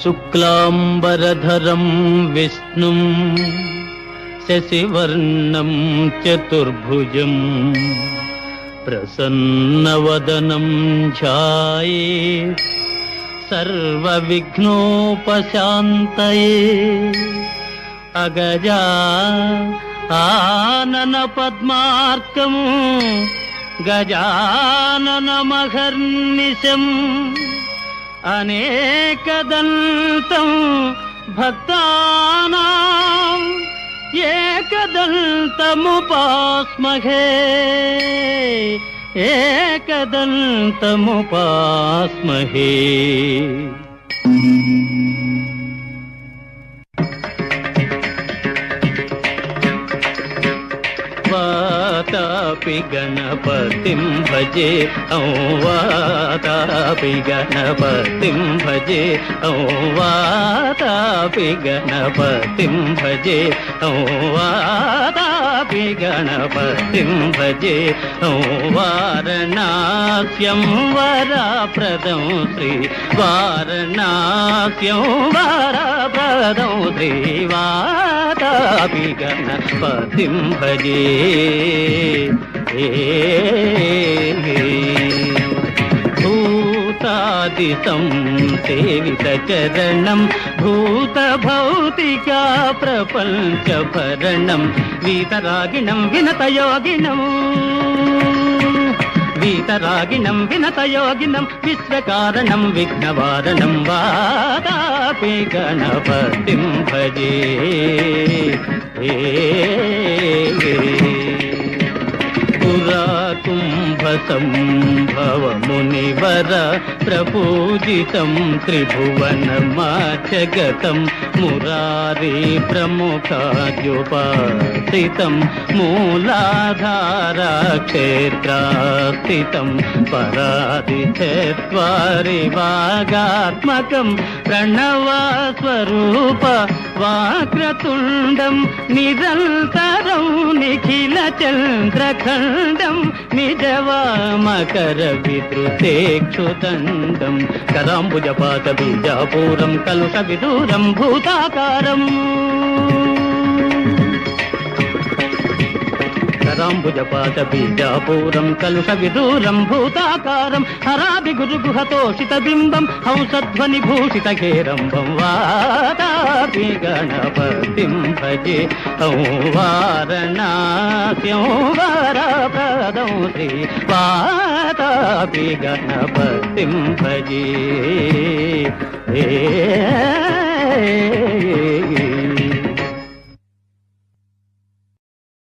शुक्लाम्बरधरं विष्णुं शशिवर्णं चतुर्भुजं प्रसन्नवदनं ध्याये सर्वविघ्नोपशान्तये अगजा आनन पद्मार्थं गजाननमहर्निशम् అనేకదంతం భక్తానాం ఏకదంతముపాస్మహే. ఏకదంతముపాస్మహే. వాతాపి గణపతిం భజే ఔ వాతాపి గణపతిం భజే ఔ వాతాపి గణపతిం భజే ఔ వాతాపి గణపతిం భజే ఔ వారణాస్యం వరప్రదం శ్రీ వారణాస్యం వరప్రదం శ్రీ వాతాపి గణపతిం భజే భూతాదితం సేవిత చరణం భూత భౌతిక ప్రపంచ భరణం వీతరాగిణం వినతయోగిణం వీతరాగిణం వినతయోగిణం విశ్వకారణం విఘ్నవారణం వాదా పాపి గణపతిం భజే పురా కుంభ సంభవ మునివర ప్రపూజితం త్రిభువనమాచగతం మురారీ ప్రముఖాద్యుపాసితం మూలాధారా క్షేత్రాస్థితం పరాది చరి వాగాత్మకం ప్రణవస్వరూప వాక్రతుండం నిరంతరం నిఖిల చంద్రఖండం నిజవామకర విద్రుతేక్షుదండం కరాంబుజపాత బీజాపూరం కలుష విదూరం భూతాకారం. కరాంబుజపాత బీజాపూరం కలుష విదూరం భూతాకారం హరాభి గురు గుహతోషిత బింబం హంసధ్వని భూషిత కేరంబం వాతాపి గణపతిం భజే ఔ వారణాస్యం వరప్రదం శ్రీ వాతాపి గణపతిం భజే ఏ